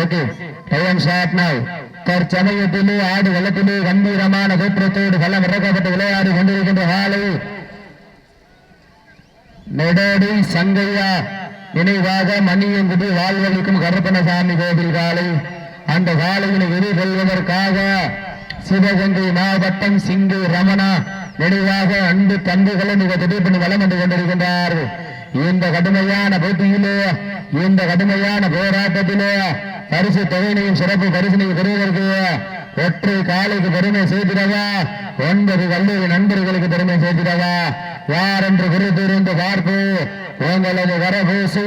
Okay time short now தற்சமயத்திலே ஆடு வெள்ளத்திலே கம்பீரமான தோற்றத்தோடு களம் இறக்கப்பட்டு விளையாடி கொண்டிருக்கின்ற காலை. நெடடி சங்கையா நினைவாக மணியங்குடி வாழ்வழிக்கும் கருப்பணசாமி கோவில் காலை. அந்த காலையினை கொள்வதற்காக சிவகங்கை மாவட்டம் சிங்கு ரமணா நினைவாக அன்பு தம்பிகளும் மிக திடீர்னு வளம் வந்து கொண்டிருக்கின்றார் இந்த கடுமையான போட்டியிலே இந்த கடுமையான போராட்டத்திலே பரிசு தொகையினையும் சிறப்பு பரிசினையும் பெறுவதற்கு ஒற்றை காலைக்கு பெருமை சேர்த்திடவா? ஒன்பது கல்லூரி நண்பர்களுக்கு பெருமை சேர்த்திடவா? யார் என்று குறித்திருந்து பார்ப்பு. உங்களது வரபூசி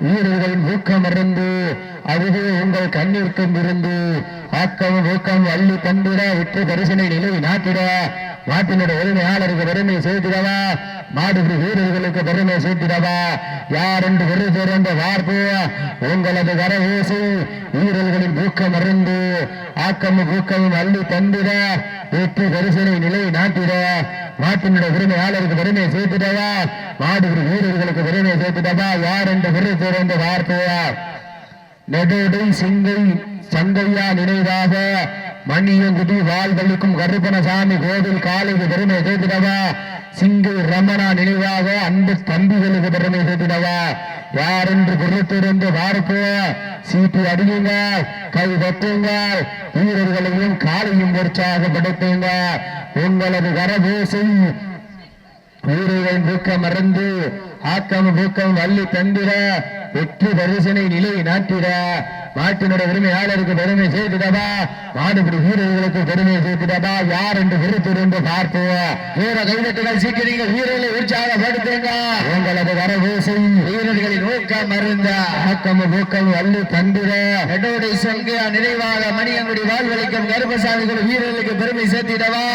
வீரர்களின் ஊக்கம் இருந்து அதுவே உங்கள் கண்ணிற்கும் இருந்து ஆக்கம் ஊக்கம் அள்ளி தந்திட விற்று பரிசனை நிலை நாட்டிட. நாட்டினுடைய உரிமையாளருக்கு பெருமை சேர்த்திடவா? மாடுபிடி வீரர்களுக்கு பெருமை சேர்த்திடவா யார் என்று பெருசேரோன்ற வார்த்தை உங்களது வரபூசி வீரர்களின் ஊக்கம் அருந்து ஆக்கமும் ஊக்கமும் அள்ளி தந்திட வெற்றி பரிசனை நிலை நாட்டிட. நாட்டினுடைய உரிமையாளருக்கு பெருமை சேர்த்துட்டவா மாடுபிடி வீரர்களுக்கு பெருமை சேர்த்துட்டவா யார் என்று பெருசேருந்த வார்த்தையா நெடுடி சிங்கை சங்கையா நினைவாக மணியங்குடி வாழ்வழிக்கும் கருப்பணசாமி கோவில் காலைக்கு பெருமை சேர்த்திடவா? சிங்கு ரமணா நினைவாக அன்பு தம்பிகளுக்கு பெருமை சேர்த்திடவா? யார் என்று பொறுத்திருந்து பார்ப்போம் சீட்டு அடியுங்க கை தட்டுங்க வீரர்களையும் காலையும் உற்சாகப்படுத்துங்க உங்களது வரபூசும் வீரர்கள் தூக்கம் மறந்து ஆக்கம் தூக்கம் வள்ளி தந்திர வெற்றி பரிசனை நிலை நாட்டிட. நாட்டினுடைய உரிமையாளருக்கு பெருமை சேர்த்திடவா நாடுபடி வீரர்களுக்கு பெருமை சேர்த்திடவா யார் என்று விருத்திருந்து பார்த்து வீர கைதட்டுகள் சீக்கிரங்க வீரர்களை உற்சாகப்படுத்துங்க. உங்களது வரவேசை வீரர்களின் ஊக்கம் மருந்த ஆக்கம் ஊக்கம் வள்ளி தந்திர எடோடை சங்கையா நினைவாக மணியங்குடி வாழ்வழிக்கும் கருப்பசாமிகள் வீரர்களுக்கு பெருமை சேர்த்திடவா?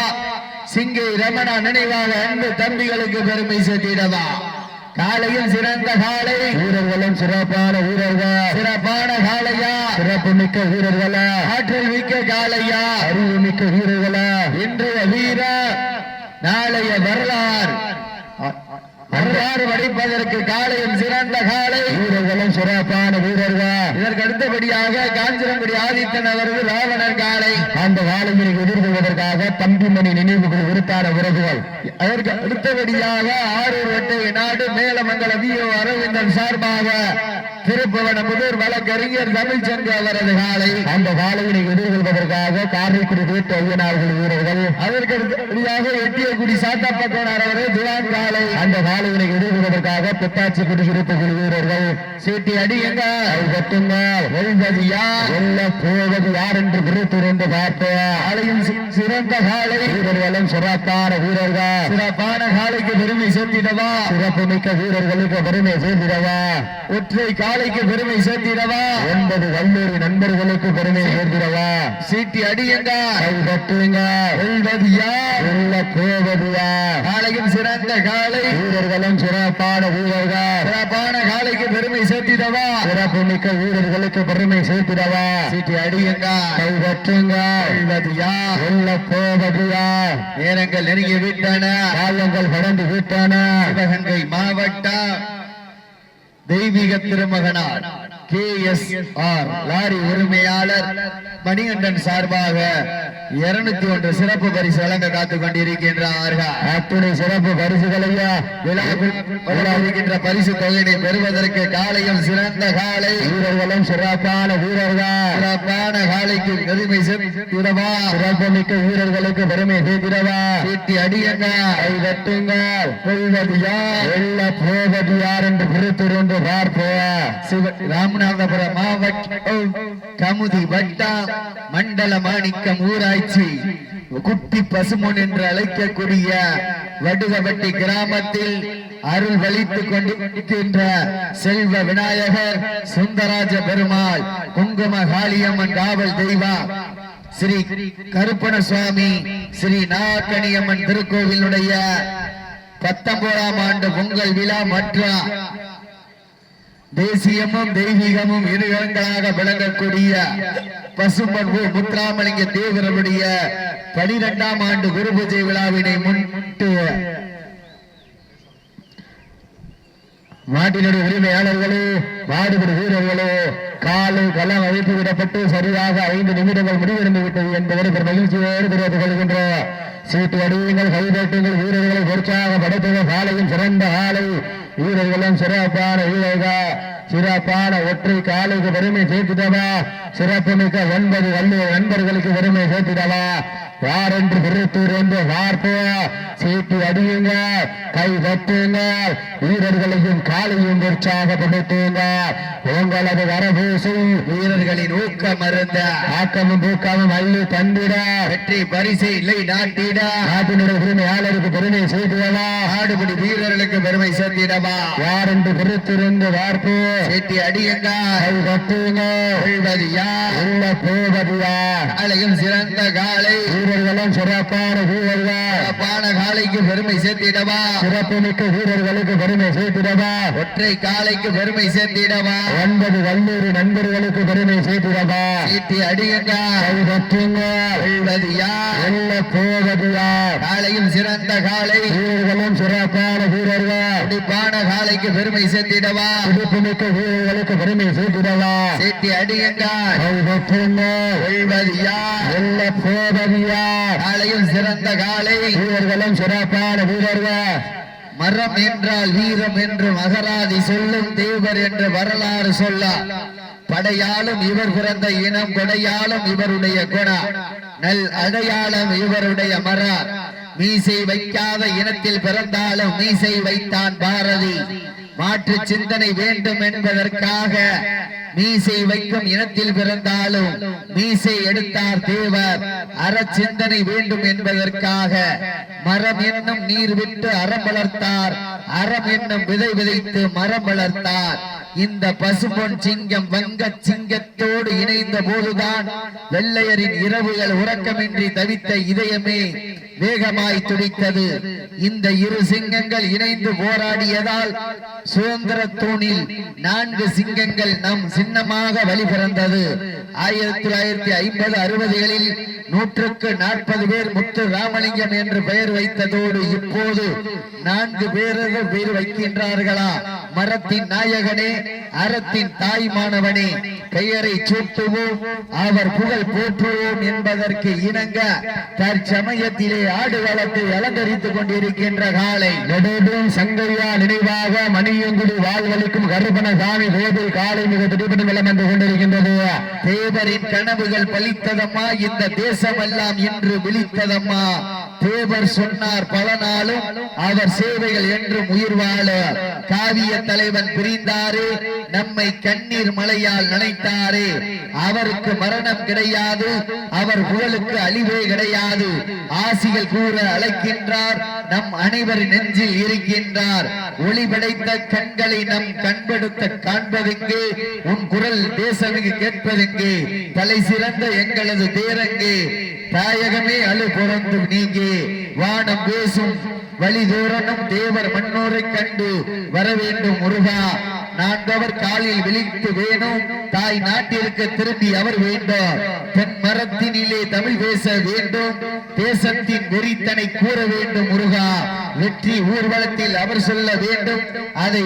சிங்கை ரமணா நினைவாக அன்பு தம்பிகளுக்கு பெருமை சேர்த்திடவா? காலையில் சிறந்த காலை. வீரர்களும் சிறப்பான வீரர்கள். சிறப்பான காளையா சிறப்பு மிக்க வீரர்களா? ஆற்றல் மிக்க காளையா அறிவு மிக்க வீரர்களா? இன்றைய வீரர் நாளைய வரலாறு. வரலாறு வடிப்பதற்கு காலையும் சிறந்த காலை. வீரர்களும் சிறப்பான வீரர்கள்? அடுத்தபடியாக காஞ்சிரங்குடி ஆதித்தன் அவர்கள் ராவணன் காலை. அந்த காலையை எதிர்கொள்வதற்காக தம்பிமணி நினைவுகள் விருத்தான உறவுகள் அதற்கு அடுத்தபடியாக ஆரூர் வெட்டை நாடு மேலமங்கல விஓ அரவிந்தன் சார்பாக திருப்பவன முதல் வழக்கறிஞர் தமிழ்ச்சங்க அவரது காலை. அந்த காலையினை எதிர்கொள்வதற்காக காரைக்குடி வீட்டு ஐயனார்கள் வீரர்கள். அதற்கு எட்டியக்குடி சாத்தாப்பக்கோனார் அவரது திவான் காலை. அந்த காலையினை எதிர்கொள்வதற்காக புத்தாச்சி குடியிருப்பு குழு வீரர்கள். சீட்டி அடியுங்க கட்டுங்க வெல்வது யார்? வெல்ல போவது யார் என்று குறித்திருந்து பார்ப்போம். காலையும் சி- சிறந்த காலை. வீரர்களும் சிறப்பான வீரர்கள். சிறப்பான காலைக்கு பெருமை சேர்த்திடவா? சிறப்பு மிக்க வீரர்களுக்கு பெருமை சேர்த்திடவா? ஒற்றை காலைக்கு பெருமை சேர்த்திடவா? ஒன்பது கல்லூரி நண்பர்களுக்கு பெருமை சேர்த்திடவா? சீட்டி அடியுங்க. கை தட்டுங்க. வெல்வது யார் வெல்ல போவது யார் காலையும் சிறந்த காலை. வீரர்களும் சிறப்பான வீரர்கள். சிறப்பான காலைக்கு பெருமை சேர்த்திடவா? சிறப்பு மிக்க வீரர்களுக்கு பெருமை சேர்த்திடவா? சீட்டி அடியுங்க. கை தட்டுங்க. வெல்வது யார் வெல்ல போவது யார் நேரங்கள் நெருங்கி விட்டன. காலங்கள் கடந்து விட்டன. சிவகங்கை மாவட்டம். தெய்வீக திருமகனார் கே எஸ் ஆர் லாரி உரிமையாளர் மணிகண்டன் சார்பாக இருநூத்தி ஒன்று சிறப்பு பரிசு வழங்க காத்துக் கொண்டிருக்கின்றார்கள் அத்துணை சிறப்பு பரிசுகளையா விழாவிருக்கின்ற பரிசு தொகையினை பெறுவதற்கு காலையும் சிறந்த காலை. வீரர்களும் சிறப்பான வீரர்கள். சிறப்பான காலைக்கு பெருமை சேர்த்திடவா? சிறப்பு மிக்க வீரர்களுக்கு பெருமை சேர்த்திடவா? சீட்டி அடியுங்க. கை தட்டுங்கள் கொள்வது யார் வெல்ல போவது யார் என்று குறித்திருந்து பார்ப்போம். சிவ ராமநாதபுரம் மாவட்டம் கமுதி வட்டம் மண்டல மாணிக்கம் ஊராட்சி குட்டி பசுமொன் என்று அழைக்கக்கூடிய வடுகவட்டி கிராமத்தில் அருள் வலித்துக் கொண்டிருக்கின்ற செல்வ விநாயகர் சுந்தராஜ பெருமாள் குங்கும காளியம்மன் காவல் தெய்வம் ஸ்ரீ கருப்பண சுவாமி ஸ்ரீ நாகணியம்மன் திருக்கோவிலுடைய பத்தொன்பதாம் ஆண்டு பொங்கல் விழா மற்றும் தேசியமும் தெய்வீகமும் இருகங்களாக விளங்கக்கூடிய பசும்பன்பு முத்துராமலிங்க தேவருடைய பனிரெண்டாம் ஆண்டு குரு பூஜை விழாவினை முன்னிட்டு நாட்டினுடைய உரிமையாளர்களே மாடுபிடி வீரர்களே காலு களம் அழைத்து விடப்பட்டு சரியாக ஐந்து நிமிடங்கள் முடிவடைந்து விட்டது என்பதை ஒரு மகிழ்ச்சியோடு தெரிவித்துக் கொள்கின்றோம். சீட்டு அடியுங்கள் கைதட்டுங்கள் வீரர்களை உற்சாகப்படுத்துக காலையும் சிறந்த காலை வீரர்களும் சிறப்பான வீரர்கள். சிறப்பான ஒற்றை காலைக்கு பெருமை சேர்த்துடவா சிறப்புமிக்க ஒன்பது வல்லு நண்பர்களுக்கு பெருமை சேர்த்துட்டவா? யார் என்று திருத்தூர் என்று வார்ப்பு. சீட்டு அடியுங்க கை தட்டுங்க வீரர்களையும் காலையும் உற்சாகப்படுத்துங்க உங்களது வரபூசும் வீரர்களின் ஊக்கம் அருந்த. ஆக்கமும் பூக்கமும் அள்ளி தந்திட. வெற்றி பரிசை இல்லை நாட்டிட. நாட்டினுடைய உரிமையாளருக்கு பெருமை செய்துடவா ஆடுபடி வீரர்களுக்கு பெருமை சேர்த்திடவா. யார் என்று திருத்திருந்து வார்ப்பு. சேட்டி அடியுங்க. கை தட்டுங்க கொள்வது யார்? உள்ள போவது யார்? காலையும் சிறந்த காலை. வீரர்களும் சிறப்பான வீரர்கள் சிறப்பான காலைக்கு பெருமை சேர்த்திடவா? சிறப்புமிக்க வீரர்களுக்கு பெருமை சேர்த்திடவா? ஒற்றை காலைக்கு பெருமை சேர்த்திடவா? ஒன்பது கல்லூரி நண்பர்களுக்கு பெருமை சேர்த்திடவா? சீட்டி அடியுங்க. கொள்வது யார் உள்ள போவது யார் காலையும் சிறந்த காலை. வீரர்களும் சிறப்பான வீரர்கள் காலைக்கு பெருமை சேர்த்திடவா? வீரர்களுக்கு பெருமை சேர்த்திடவா? சீட்டி அடியுங்க. கை தட்டுங்க கொள்வது யார் உள்ள போவது யார் காலையும் சிறந்த காலை. வீரர்களும் சிறப்பான வீரர்கள். மரம் என்றால் வீரம் என்று மகராதி சொல்லும் தேவர் என்று வரலாறு சொல்ல. படையாலும் இவர் பிறந்த இனம் கொடையாலும் இவருடைய குணா நல் அடையாளம் இவருடைய மர மீசை வைக்காத இனத்தில் பிறந்தாலும் மீசை வைத்தான் பாரதி. மாற்று சிந்தனை வேண்டும் என்பதற்காக மீசை வைக்கும் இனத்தில் பிறந்தாலும் மீசை எடுத்தார் தேவர். அறச்சிந்தனை வேண்டும் என்பதற்காக மரம் என்னும் நீர் விட்டு அறம் வளர்த்தார். அறம் என்னும் விதை விதைத்து மரம் வளர்த்தார். இந்த பசுபொன் சிங்கம் வங்க சிங்கத்தோடு இணைந்த போதுதான் வெள்ளையரின் இரவுகள் உறக்கமின்றி தவித்த இதயமே வேகமாய் துடித்தது. இந்த இரு சிங்கங்கள் இணைந்து போராடியதால் சுதந்திர தூணில் நான்கு சிங்கங்கள் நம் சின்னமாக வழிபிறந்தது. ஆயிரத்தி தொள்ளாயிரத்தி ஐம்பது அறுபதுகளில் நூற்றுக்கு நாற்பது பேர் முத்து ராமலிங்கம் என்று பெயர் வைத்ததோடு இப்போது நான்கு பேரது பேர் வைக்கின்றார்களா? மரத்தின் நாயகனே அறத்தின் தாய்மானவனே பெயரை சூட்டுவோம் அவர் புகழ் போற்றுவோம் என்பதற்கு இணங்க தற்சமயத்திலே ஆடு வளத்தை அலங்கரித்துக் கொண்டிருக்கின்ற காலை. நெடுடும் சங்கரியா நினைவாக மணியங்குடி வாழ்வழிக்கும் கருப்பணசாமி கோவில் காலை மிக துடிப்பட்டு நிலம் என்று கொண்டிருக்கின்றது. தேவரின் கனவுகள் பலித்ததம்மா இந்த தேசமெல்லாம் இன்று விழித்ததம்மா. தேவர் சொன்னார் பல நாளும் அவர் சேவைகள் என்றும் உயிர் வாழ. காவிய தலைவன் பிரிந்தாரே நம்மை கண்ணீர் மலையால் நினைத்தாரே. அவருக்கு மரணம் கிடையாது அவர் புகழுக்கு அழிவே கிடையாது. ஆசிகள் கூற அழைக்கின்றார் நம் அனைவரின் நெஞ்சில் இருக்கின்றார். ஒளி படைத்த கண்களை நம் கண்படுத்த காண்பதெங்கே? உன் குரல் தேசமிகு கேட்பதெங்கே? தலை சிறந்த எங்களது தேரங்கு. தாயகமே அழு பொறந்து நீங்கே. வானம் பேசும் வழி தூரனும் தேவர் மன்னோரை கண்டு வர வேண்டும் முருகா. நான்கவர் காலில் விழித்து வேணும். தாய் நாட்டிற்கு திரும்பி அவர் வேண்டும். தென் மரத்தினிலே தமிழ் பேச வேண்டும். தேசத்தின் வெறித்தனை கூற வேண்டும் முருகா. வெற்றி ஊர்வலத்தில் அவர் சொல்ல வேண்டும். அதை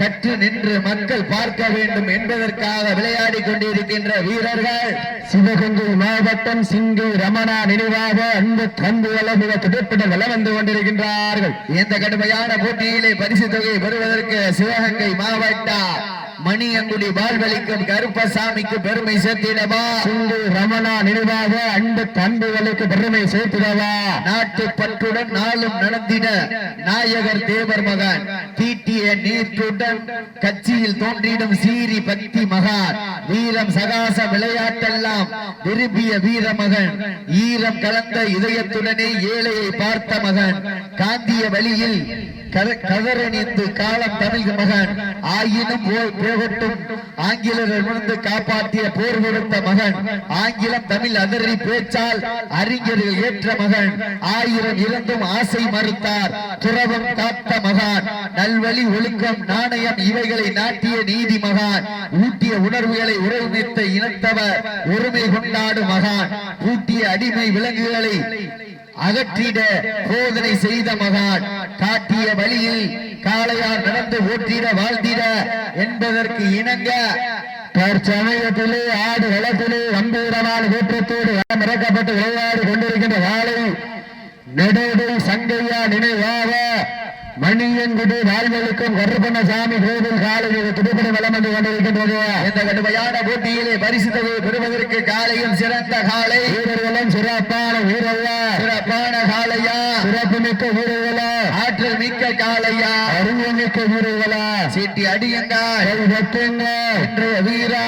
கற்று நின்று மக்கள் பார்க்க வேண்டும் என்பதற்காக விளையாடி கொண்டிருக்கின்ற வீரர்கள். சிவகங்கை மாவட்டம் சிங்கை ரமணா நினைவாக அன்பு தம்புகளை மிக துடிப்பட்டு வலம் வந்து கொண்டிருக்கின்றார்கள். இந்த கடுமையான போட்டியிலே பரிசு தொகையை பெறுவதற்கு சிவகங்கை that. மணியங்குடி வாழ்வழிக்கும் கருப்பசாமிக்கு பெருமை சேர்த்திடவா? ரமணா நினைவாக அன்பு தம்புகளுக்கு பெருமை சேர்த்திடவா? நாட்டு பற்றுடன் நாளும் நடந்திட நாயகர் தேவர் மகன் தீட்டிய நீர்த்துடன் கட்சியில் தோன்றிடும் சீரி பக்தி மகான். வீரம் சகாச விளையாட்டெல்லாம் விரும்பிய வீர மகன் ஈரம் கலந்த இதயத்துடனே ஏழையை பார்த்த மகன் காந்திய வழியில் கத- கதறணிந்து காலம் தமிழ் மகன். ஆயினும் போ- போகட்டும் ஆங்கிலரிடமிருந்து காப்பாற்றிய போர் கொடுத்த மகன். ஆங்கிலம் தமிழ் அதறி பேச்சால் அறிஞர்கள் ஏற்ற மகன். ஆயிரம் இருந்தும் ஆசை மறுத்தார். துறவம் காத்த மகான். நல்வழி ஒழுக்கம் நாணயம் இவைகளை நாட்டிய நீதி மகான். ஊட்டிய உணர்வுகளை உறவுமித்த இனத்தவர். ஒருமை கொண்டாடும் மகான். ஊட்டிய அடிமை விலங்குகளை அகற்றிட போதனை செய்த மகான். காட்டிய வழியில் காளையார் நடந்து ஓட்டிட வாழ்ந்திட என்பதற்கு இணங்க தற்சமயத்திலே ஆடு வளத்திலே வம்பீரமான கூட்டத்தோடு களம் இறக்கப்பட்டு விளையாடி கொண்டிருக்கின்ற வாழை நெடோடு சங்கையா நினைவாக மணியன்குடி வாழ்வெளிக்கும் கருப்பண்ணசாமி கோவில் காலையில் துடுப்படி வளம் வந்து கொண்டிருக்கின்றது. இந்த கடுமையான போட்டியிலே பரிசு தொகை பெறுவதற்கு காலையும் சிறந்த காலை. வீரர்களும் சிறப்பான வீரர்களா? சிறப்பான காளையா சிறப்பு மிக்க வீரர்களா? ஆற்றல் மிக்க காளையா அறிவுமிக்க வீரர்களா? சீட்டி அடியுங்கள் கை வெட்டுங்க. இன்றைய வீரா?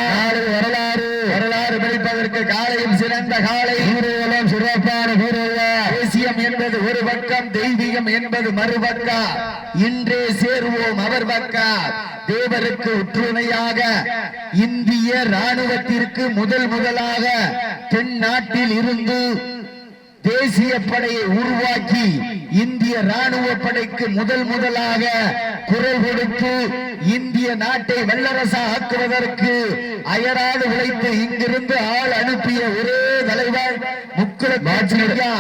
வரலாறு. வரலாறு படிப்பதற்கு காலையும் சிறந்த காலை. வீரர்களும் சிறப்பான வீரர்களா தேசியம் என்பது பக்கம் தெய்வீகம் என்பது மறுபக்கம் இன்றே சேருவோம் அவர் பக்கம் தேவருக்கு உற்றுணையாக இந்திய ராணுவத்திற்கு முதல் முதலாக தென் நாட்டில் இருந்து தேசிய படையை உருவாக்கி இந்திய ராணுவ படைக்கு முதல் முதலாக குரல் கொடுத்து இந்திய நாட்டை வல்லரசா ஆக்குவதற்கு அயராது உழைத்து இங்கிருந்து ஆள் அனுப்பிய ஒரே தலைவர் முக்குல ஐயா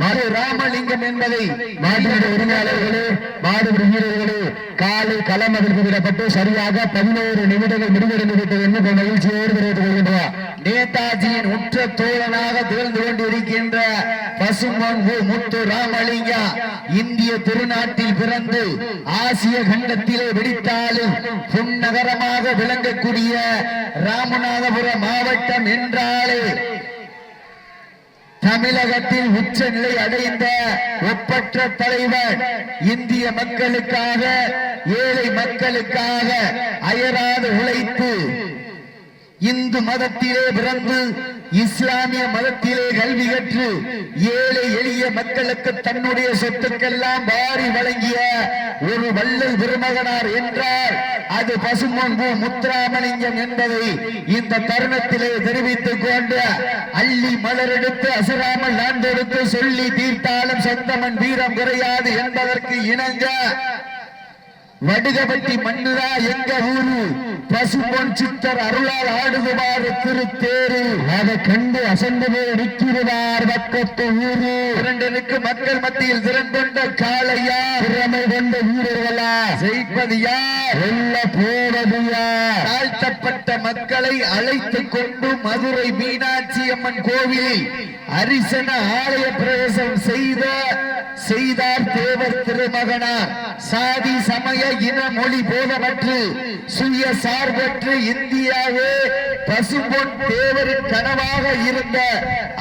மது ராமலிங்கம் என்பதை மாட்டுடைய உரிமையாளர்களே மாடுபிடி வீரர்களே காலை களம் அதற்கு விடப்பட்டு சரியாக பதினோரு நிமிடங்கள் முடிவடைந்து விட்டது என்று மகிழ்ச்சியோடு தெரிவித்துக் கொள்கின்றார் நேதாஜியின் உற்ற தோழனாக திகழ்ந்து கொண்டிருக்கின்ற பசுமன் முத்து ராமலிங்கா இந்திய திருநாட்டில் பிறந்து ஆசிய கண்டத்திலே வெடித்தாலும் புன்னகரமாக விளங்கக்கூடிய ராமநாதபுரம் மாவட்டம் என்றாலே தமிழகத்தில் உச்ச நிலை அடைந்த ஒப்பற்ற தலைவர் இந்திய மக்களுக்காக ஏழை மக்களுக்காக அயராது உழைத்து இந்து மதத்திலே பிறந்து இஸ்லாமிய மதத்திலே கல்வி கற்று ஏழை எளிய மக்களுக்கு தன்னுடைய சொத்துக்கெல்லாம் வாரி வழங்கிய ஒரு வள்ளல் பெருமகனார் என்றார். அது பசுமொன்பு முத்துராமலிங்கம் என்பதை இந்த தருணத்திலே தெரிவித்துக் கொண்டு அள்ளி மலரெடுத்து அசராமல் நான்கெடுத்து சொல்லி தீர்த்தாலும் சொந்தமன் வீரம் குறையாது என்பதற்கு இணங்க. வடுகபட்டி மண்ணுதா எங்க ஊரு? பசும்பொன் சித்தர் அருளால் ஆடுதுவாறு திருத்தேரு. அதை கண்டு அசந்து போய் நிற்கிறார் பக்கத்து ஊரு. இரண்டனுக்கு மக்கள் மத்தியில் திறன்கொண்ட காளையா. திறமை கொண்ட வீரர்களா. ஜெயிப்பது யார்? வெல்ல போவது யார்? தாழ்த்தப்பட்ட மக்களை அழைத்துக் கொண்டு மதுரை மீனாட்சி அம்மன் கோவிலில் அரிசன ஆலய பிரவேசம் செய்த செய்தார் தேவர் திருமகனார். சாதி சமய இன மொழி போதமற்று சுய சார்பற்று இந்தியாவே பசும்பொன் தேவரின் கனவாக இருந்த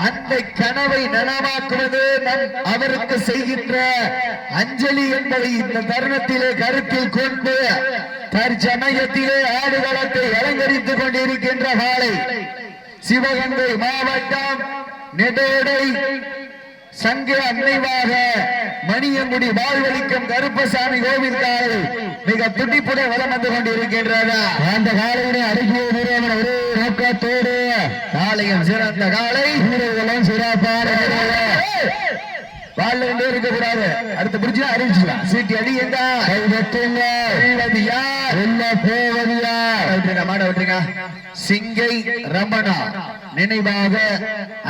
அந்த கனவை நனவாக்குவது நம் அவருக்கு செய்கின்ற அஞ்சலி என்பதை இந்த தருணத்திலே கருத்தில் கொண்டு தற்சமயத்திலே ஆடுகளத்தை அலங்கரித்துக் கொண்டிருக்கின்ற காலை. சிவகங்கை மாவட்டம் நெடோடை சங்க அன்னைவாக மணியங்குடி வாழ்வழிக்கும் கருப்பசாமி கோவில் காலை மிக துடிப்புடன் வலம் வந்து கொண்டிருக்கின்றதா அந்த காலையினை அருகிய வீரர்கள் ஒரே நோக்கத்தோடு காலையும் சிறந்த காலை. வீரர்களும் சிறப்பான வீரர்கள். வாழ்ல ரெண்டு இருக்க கூடாது அடுத்த பிடிச்சா அறிவிச்சுக்கலாம் சீட்டி அடி எங்க கை வெட்டுங்க. வெல்வது யார்? வெல்ல போவது யார்? விட்டுருங்க மாட விட்டுருங்க சிங்கை ரமணா. நினைவாக